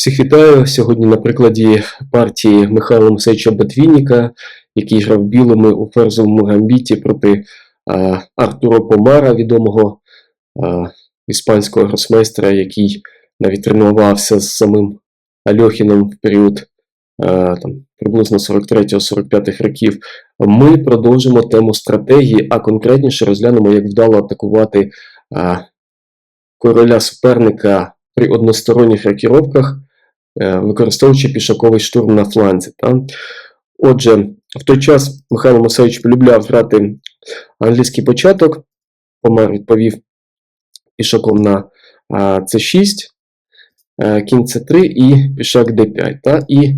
Всіх вітаю сьогодні на прикладі партії Михайла Мусейча Ботвінніка, який грав білими у ферзовому гамбіті проти е, Артуро Помара, відомого е, іспанського гросмейстера, який навіть тренувався з самим Альохіном в період е, там, приблизно 43-45 років. Ми продовжимо тему стратегії, а конкретніше розглянемо, як вдало атакувати е, короля суперника при односторонніх рокіровках, використовуючи пішаковий штурм на фланзі. Та? Отже, в той час Михайло Мосевич полюбляв грати англійський початок, Помер відповів пішаком на c6, е, кінь c3 і пішак d5. Та? І, е,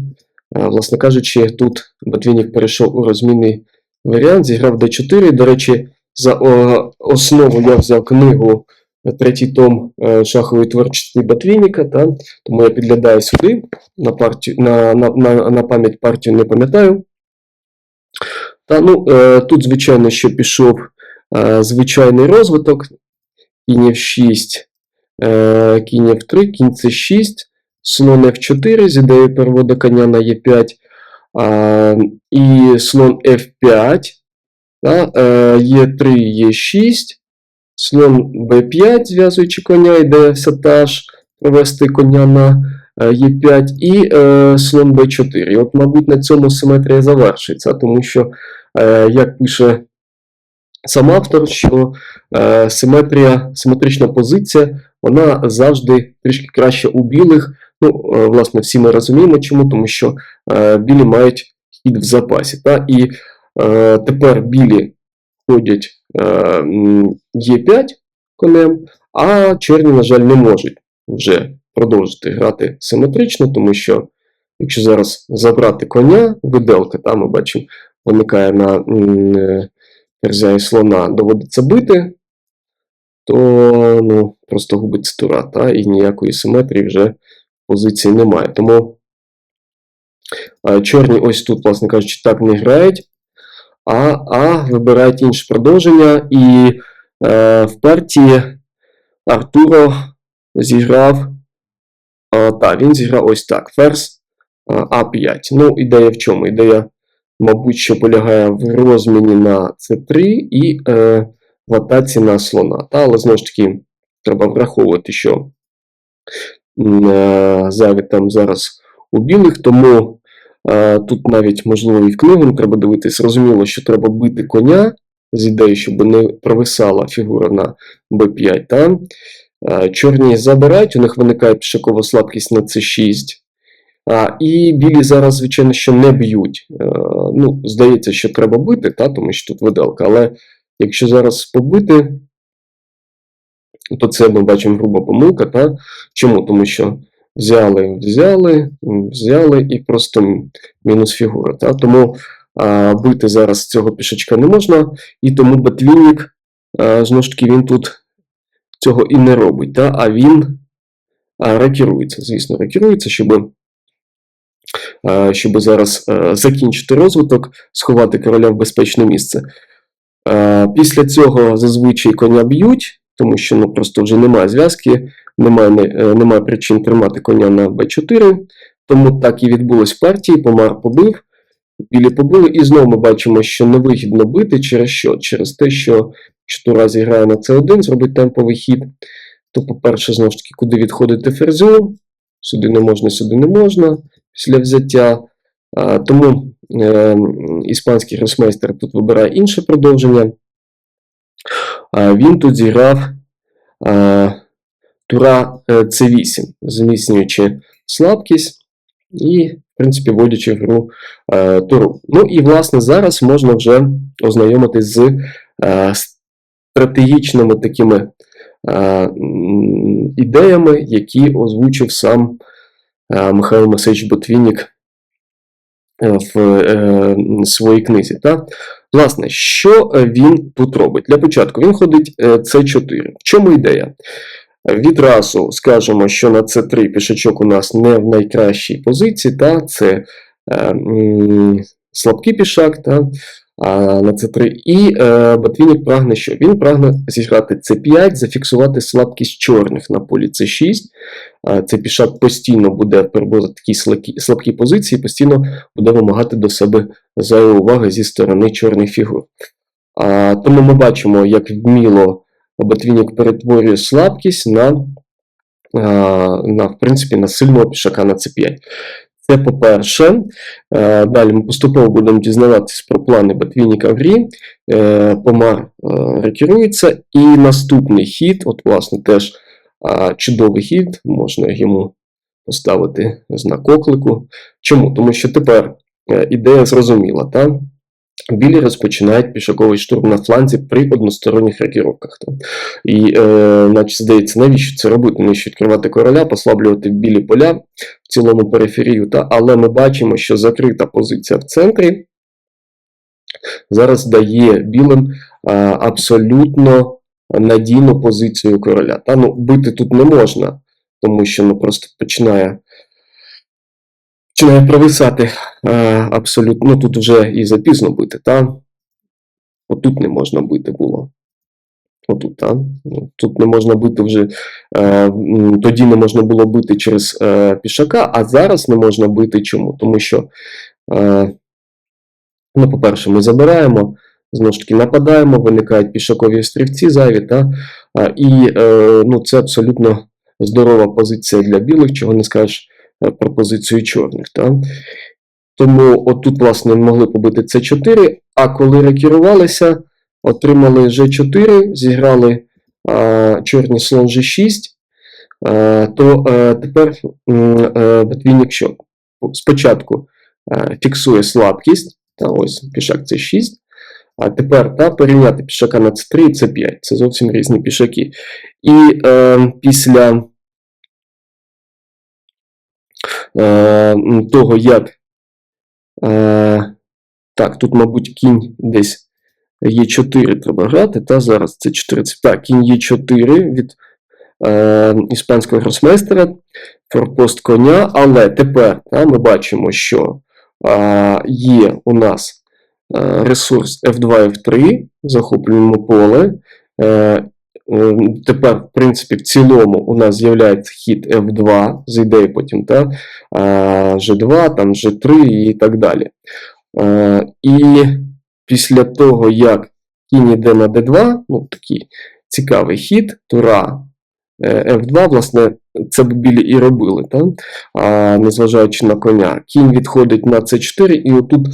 власне кажучи, тут Ботвінік перейшов у розмінний варіант, зіграв d4. До речі, за основу я взяв книгу третій том е, шахової творчості Ботвінніка, та? тому я підглядаю сюди, на, партію, на, на, на, на пам'ять партію не пам'ятаю. Та, ну, е, Тут, звичайно, що пішов е, звичайний розвиток. Кінь F6, е, кінь F3, кінь C6, слон F4 з ідеєю переводу коня на E5, е, і слон F5, та, е, E3, E6, слон b5, зв'язуючи коня, йде сатаж, провести коня на e5 і е, слон b4. І от, мабуть, на цьому симетрія завершиться, тому що, е, як пише сам автор, що е, симетрія, симетрична позиція, вона завжди трішки краще у білих. Ну, е, власне, всі ми розуміємо, чому, тому що е, білі мають хід в запасі. Та? І е, тепер білі ходять Е5 конем, а чорні, на жаль, не можуть вже продовжити грати симетрично, тому що, якщо зараз забрати коня, виделка, там ми бачимо, виникає на ферзя і слона, доводиться бити, то ну, просто губиться тура, та, і ніякої симетрії вже позиції немає. Тому чорні ось тут, власне кажучи, так не грають а а вибирають інше продовження. І е, в партії Артуро зіграв. Е, так, він зіграв ось так. Ферзь А5. Ну, ідея в чому? Ідея, мабуть, що полягає в розміні на С3 і е, в атаці на слона. Та, але знову ж таки, треба враховувати, що е, зайві там зараз у білих, тому. Тут навіть, можливо, і в книгу треба дивитись, зрозуміло, що треба бити коня з ідеєю, щоб не провисала фігура на b5. Та? Чорні забирають, у них виникає пішакова слабкість на c6. І білі зараз, звичайно, що не б'ють. Ну, Здається, що треба бити, та? тому що тут виделка. Але якщо зараз побити, то це ми бачимо груба помилка. Та? Чому? Тому що. Взяли, взяли, взяли і просто мінус фігура. Та? Тому а, бити зараз цього пішачка не можна, і тому Батвінник, знову ж таки, він тут цього і не робить. Та? А він а, ракірується, звісно, ракірується, щоб а, щоб зараз а, закінчити розвиток, сховати короля в безпечне місце. А, після цього зазвичай коня б'ють, тому що ну, просто вже немає зв'язки немає е, немає причин тримати коня на b4. Тому так і відбулось в партії, помар побив, білі побили. І знову ми бачимо, що невигідно бити через що? Через те, що якщо Тура зіграє на c1, зробить темповий хід, то, по-перше, знову ж таки, куди відходити ферзю, сюди не можна, сюди не можна після взяття. А, Тому е, іспанський гросмейстер тут вибирає інше продовження. А, Він тут зіграв. Тура C8, е, зміцнюючи слабкість і, в принципі, вводячи в гру е, туру. Ну і, власне, зараз можна вже ознайомитись з е, стратегічними такими е, ідеями, які озвучив сам е, Михайло Масич Ботвінік е, в е, своїй книзі. Так? Власне, що він тут робить? Для початку він ходить С4. В чому ідея? Відразу скажемо, що на С3 пішачок у нас не в найкращій позиції, та, це е, слабкий пішак. Та, а, на С3. І е, Ботвінік прагне що? Він прагне зіграти С5, зафіксувати слабкість чорних на полі С6. Е, Цей пішак постійно буде перебувати такі слабкі, слабкі позиції, постійно буде вимагати до себе зайвої уваги зі сторони чорних фігур. А, тому ми бачимо, як вміло Ботвінік перетворює слабкість на, на, в принципі, на сильного пішака на С5. Це по-перше. Е, Далі ми поступово будемо дізнаватись про плани Ботвініка в грі. Е, Помар е, рекерується. І наступний хід, от, власне, теж чудовий хід, можна йому поставити знак оклику. Чому? Тому що тепер е, ідея зрозуміла. Та? Білі розпочинають пішаковий штурм на фланзі при односторонніх рокіровках. І, е, наче здається, навіщо це робити? Навіщо відкривати короля, послаблювати білі поля в цілому периферію. Та? Але ми бачимо, що закрита позиція в центрі зараз дає білим а, абсолютно надійну позицію короля. Та? Ну, бити тут не можна, тому що ну, просто починає. Починає провисати е, абсолютно. Ну тут вже і запізно бити, та? Отут не можна бити було. Отут, та? Ну, Тут не можна бити вже. Е, тоді не можна було бити через е, пішака, а зараз не можна бити чому? Тому що, е, ну, по-перше, ми забираємо, знову ж таки, нападаємо, виникають пішакові острівці зайві, та? Е, і е, ну, це абсолютно здорова позиція для білих, чого не скажеш е, про позицію чорних. Та? Тому отут, власне, могли побити С4, а коли рекерувалися, отримали G4, зіграли а, чорний слон G6, а, то а, тепер м, е, Ботвінник що? Спочатку е, фіксує слабкість, та ось пішак С6, а тепер та, порівняти пішака на С3 і С5. Це зовсім різні пішаки. І е, після е, того, як Е, так, тут, мабуть, кінь десь Е4 треба грати. Та зараз це 4. Так, кінь Е4 від е, іспанського гросмейстера, форпост коня. Але тепер та, ми бачимо, що е, є у нас е, ресурс F2 F3, захоплюємо поле. Е, е, Тепер, в принципі, в цілому у нас з'являється хід F2, з потім, та, е, G2, там G3 і так далі. Е, І після того, як кінь йде на D2, ну такий цікавий хід, тура е, F2, власне, це б білі і робили, та? незважаючи на коня. Кінь відходить на C4, і отут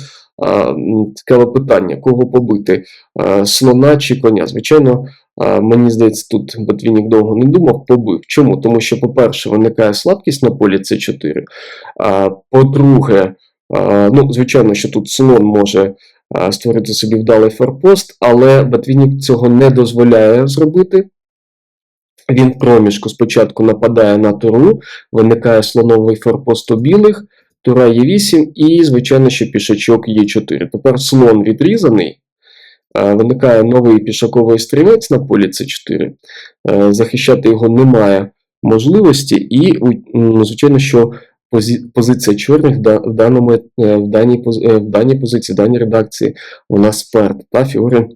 цікаве питання: кого побити? Слона чи коня? Звичайно, мені здається, тут Ботвінік довго не думав, побив. Чому? Тому що, по-перше, виникає слабкість на полі С4. По-друге, ну, звичайно, що тут слон може створити собі вдалий форпост, але Ботвінік цього не дозволяє зробити. Він в проміжку спочатку нападає на туру, виникає слоновий форпост у білих, тура Е8 і, звичайно, що пішачок Е4. Тепер слон відрізаний, виникає новий пішаковий стрілець на полі С4. Е, Захищати його немає можливості, і, звичайно, що позиція чорних в даному, е, в, даній, е, в даній позиції, в даній редакції у нас сперта. Та фігури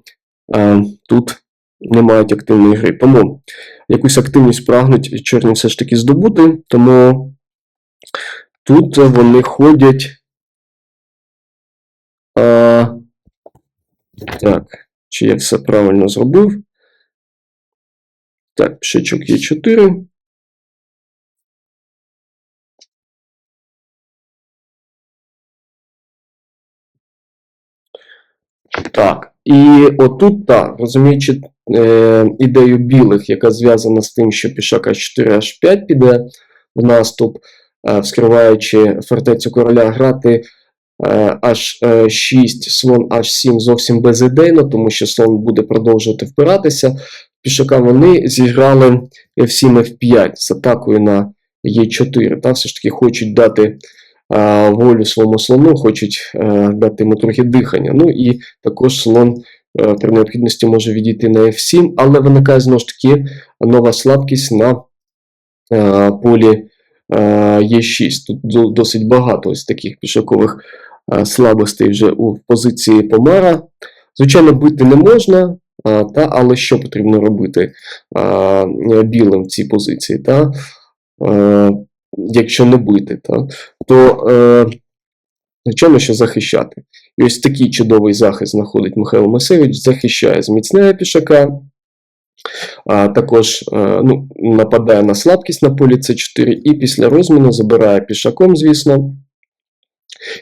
е, тут не мають активної гри. Тому якусь активність прагнуть чорні все ж таки здобути, тому тут вони ходять. А, так, чи я все правильно зробив? Так, пішечок є 4. Так, і отут, так, розуміючи е, ідею білих, яка зв'язана з тим, що пішак H4 H5 піде в наступ, е, вскриваючи фортецю короля, грати H6, слон H7 зовсім безідейно, тому що слон буде продовжувати впиратися. Пішака вони зіграли F7 F5 з атакою на E4. Та, все ж таки хочуть дати е, волю своєму слону, хочуть е, дати йому трохи дихання. Ну і також слон е, при необхідності може відійти на F7, але виникає знову ж таки нова слабкість на е, полі е, Е6. Тут досить багато ось таких пішакових е, слабостей вже у позиції помара. Звичайно, бити не можна, та, але що потрібно робити білим в цій позиції? Та? Е, якщо не бити, та? то е, звичайно, що захищати. І ось такий чудовий захист знаходить Михайло Масевич, захищає, зміцняє пішака. Також е, ну, нападає на слабкість на полі С4 і після розміну забирає пішаком, звісно.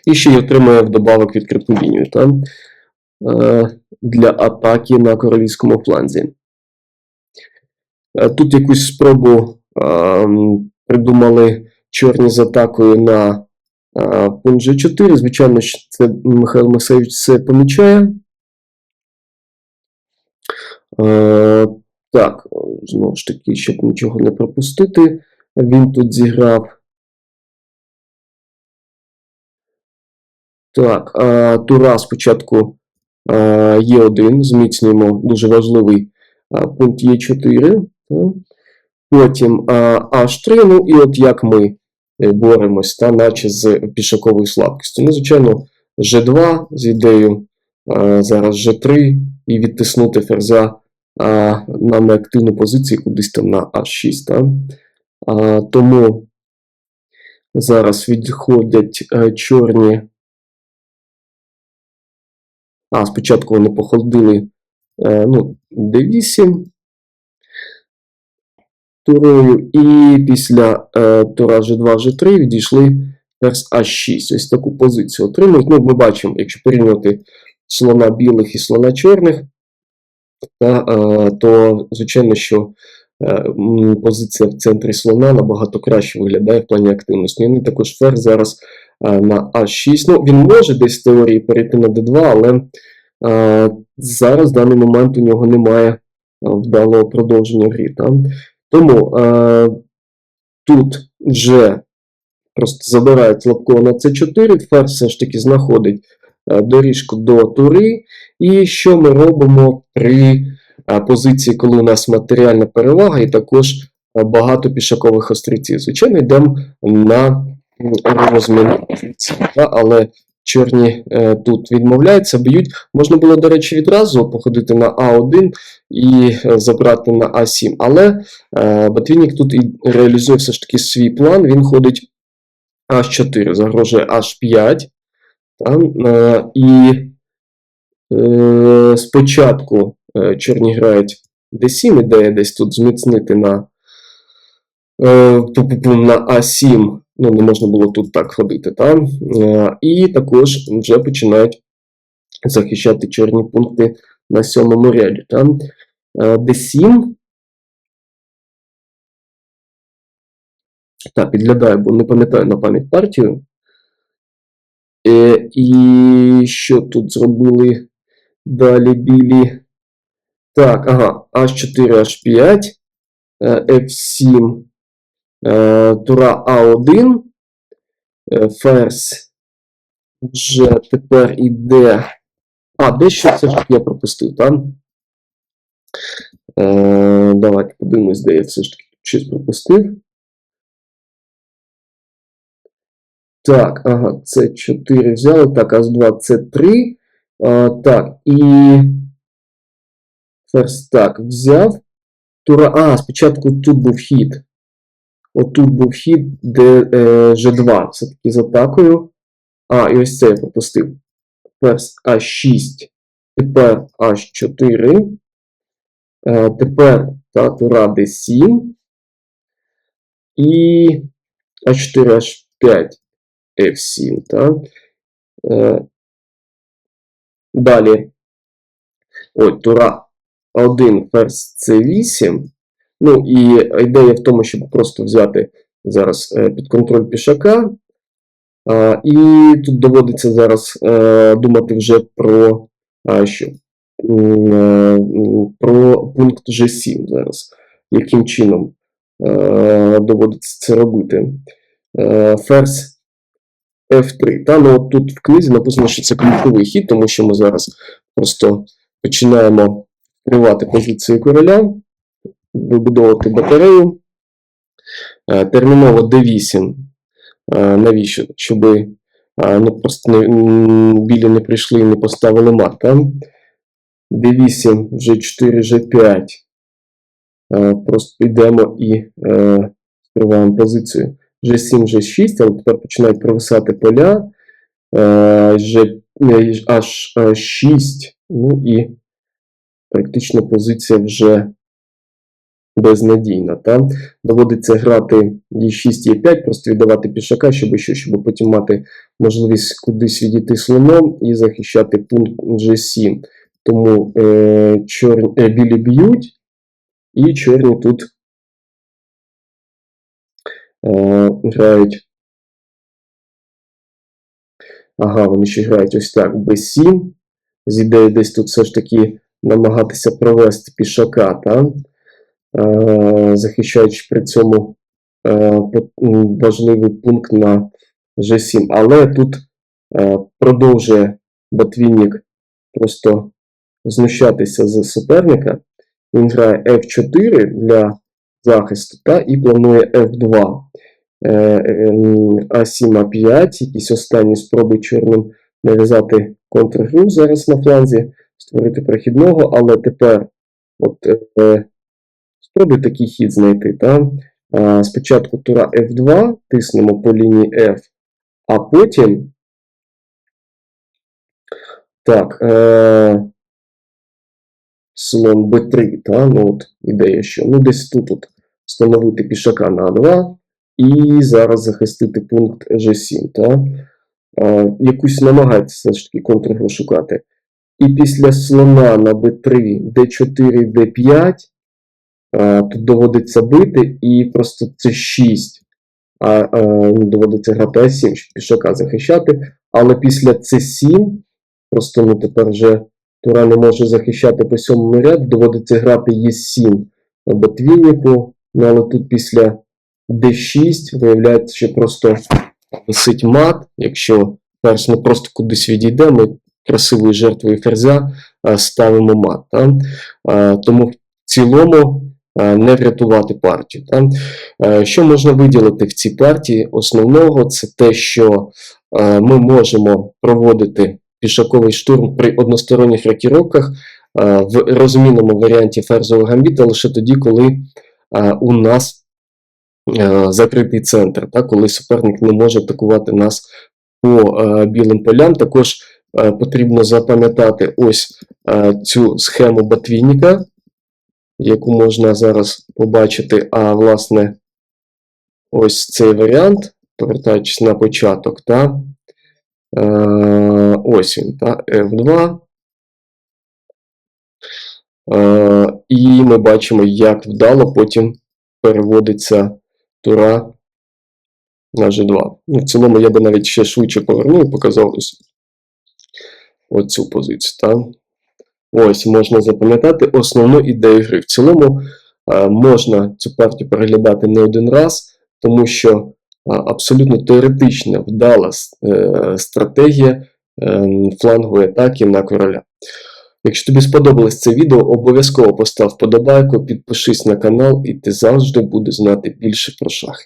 І ще й отримує вдобавок відкриту лінію та, е, для атаки на королівському фланзі. Е, Тут якусь спробу е, придумали чорні з атакою на е, пункт G4. Звичайно, це Михайло Масевич це помічає. Е, так, знову ж таки, щоб нічого не пропустити, він тут зіграв. Так, е, тура спочатку е, Е1, зміцнюємо дуже важливий е, пункт Е4. та. Потім е, H3, ну і от як ми е, боремось, та, наче з пішаковою слабкістю. Ну, звичайно, G2 з ідеєю е, зараз G3 і відтиснути ферзя а, на неактивну позицію кудись там на А6. Та? А, тому зараз відходять е, чорні. А, спочатку вони походили е, ну, D8 турою, і після е, тура G2, G3 відійшли ферзь А6. Ось таку позицію отримують. Ну, ми бачимо, якщо порівнювати слона білих і слона чорних, е, то звичайно, що позиція в центрі слона набагато краще виглядає в плані активності. Він також ферзь зараз на А6. Ну, він може десь в теорії перейти на d2, але е, зараз в даний момент у нього немає е, вдалого продовження грі. Та? Тому е, тут вже просто забирають слабкого на c4, ферзь все ж таки знаходить е, доріжку до тури. І що ми робимо при е, позиції, коли у нас матеріальна перевага, і також е, багато пішакових острівців? Звичайно, йдемо на розмін але чорні е, тут відмовляються, б'ють. Можна було, до речі, відразу походити на А1 і е, забрати на А7. Але е, Ботвінник тут і реалізує все ж таки свій план. Він ходить H4, загрожує H5. Та, е, і Е, спочатку е, чорні грають d7, ідея десь тут зміцнити на, е, на А7. Ну, не можна було тут так ходити. Та? Е, і також вже починають захищати чорні пункти на сьомому ряді. Та? Е, d7. Так, підглядаю, бо не пам'ятаю на пам'ять партію. Е, і що тут зробили? Далі білі. Так, ага, H4, H5, е, F7, е, тура А1, е, ферзь вже тепер іде. А, дещо все ж я пропустив, так? Е, давайте подивимось, де я все ж таки щось пропустив. Так, ага, С4 взяли. Так, Ас2, С3. А, так, і ферзь так, взяв. Тура. А, спочатку тут був хід. Отут був хід, де е, G2. Все-таки з атакою. А, і ось це я пропустив. Ферзь А6. Тепер H4. Е, тепер та, тура D7. І А4, H5, F7. Так? Е, Далі. Ой, тура 1, ферзь С8. Ну і ідея в тому, щоб просто взяти зараз е, під контроль пішака. І тут доводиться зараз е, думати вже про що? Е, про пункт G7 зараз. Яким чином доводиться це робити? Ферзь F3. Та, ну, тут в книзі написано, що це ключовий хід, тому що ми зараз просто починаємо відкривати позиції короля, вибудовувати батарею. Е, Терміново D8. Е, Навіщо? Щоб А, ну, просто не, білі не прийшли і не поставили мат. Там D8, G4, G5. Е, Просто йдемо і е, скриваємо позицію. G7, G6, але тепер починають провисати поля. Е, G, е, аж 6. Ну і практично позиція вже безнадійна. Та? Доводиться грати E6, E5, просто віддавати пішака, щоб, що, щоб потім мати можливість кудись відійти слоном і захищати пункт G7. Тому е, чорні, е, білі б'ють, і чорні тут е, грають. Ага, вони ще грають ось так, B7. З ідеєю десь тут все ж таки намагатися провести пішака, та? Е, захищаючи при цьому е, важливий пункт на G7. Але тут е, продовжує Ботвінник просто знущатися з суперника. Він грає F4 для захисту та і планує F2. Е, е, м, А7, А5, якісь останні спроби чорним нав'язати контргру зараз на фланзі, створити прохідного, але тепер от, е, спробуй такий хід знайти. Та? Спочатку тура F2, тиснемо по лінії F, а потім. Так, е, слон B3, та? Ну, от, ідея, що ну, десь тут от, встановити пішака на А2 і зараз захистити пункт G7. Та? Е, якусь намагається все ж таки контргру шукати. І після слона на B3, D4, D5. Е, Тут доводиться бити, і просто це 6. А, е, ну, доводиться грати А7, щоб пішака захищати. Але після С7, просто ну, тепер вже Тура не може захищати по сьомому ряду, доводиться грати Е7 на ботвіннику. Ну, але тут після D6 виявляється, що просто висить мат. Якщо перш ми просто кудись відійде, ми красивою жертвою ферзя е, ставимо мат. Та? Е, Тому в цілому не врятувати партію. Е, Що можна виділити в цій партії? Основного це те, що е, ми можемо проводити пішаковий штурм при односторонніх рокіровках е, в розмінному варіанті ферзового гамбіта лише тоді, коли е, у нас е, закритий центр, коли суперник не може атакувати нас по е, білим полям. Також е, потрібно запам'ятати ось е, цю схему Ботвінника, яку можна зараз побачити. А власне, ось цей варіант, повертаючись на початок, та, е, ось він, та, F2. Е, і ми бачимо, як вдало потім переводиться тура на G2. Ну, в цілому я би навіть ще швидше повернув і показав ось оцю позицію. Та? Ось можна запам'ятати основну ідею гри. В цілому е, можна цю партію переглядати не один раз, тому що е, абсолютно теоретична вдала е, стратегія флангової атаки на короля. Якщо тобі сподобалось це відео, обов'язково постав вподобайку, підпишись на канал, і ти завжди будеш знати більше про шахи.